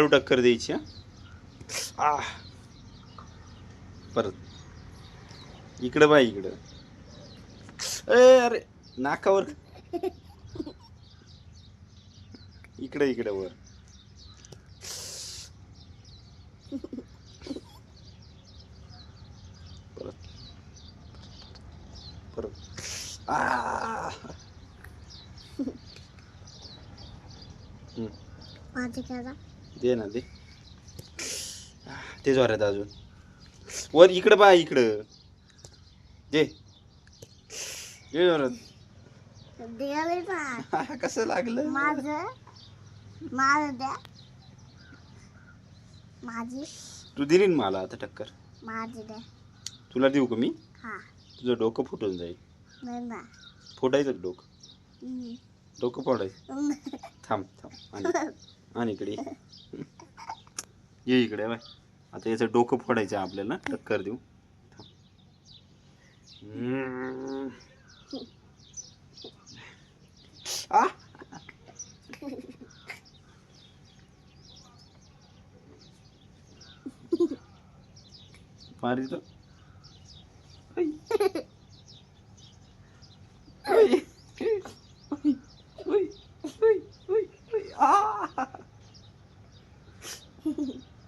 हळू टक्कर द्यायची हा. आ परत. इकडं बाय इकडं. ए अरे नाकावर. इकडे इकडे वर. परत. परत. आ हम्म. माझे करा दे ना दे. ते जोरात अजून. वर इकडं बा इकडं. दे. दे जोरात. द्यावे ना कसं लागलं? माझं माझं द्या. माझी. तू दिली ना मला आता टक्कर. माझी द्या. तुला देऊ का मी? हा. तुझं डोकं फुटून जाईल. नाही ना. फोडायचं डोकं. डोकं फोडायचं. थांब थांब. आणि इकडे. ये. इकडे बाय. आता याचं डोकं फोडायचं आपल्याला. टक्कर देऊ. आ! मारी तर. Mm-hmm.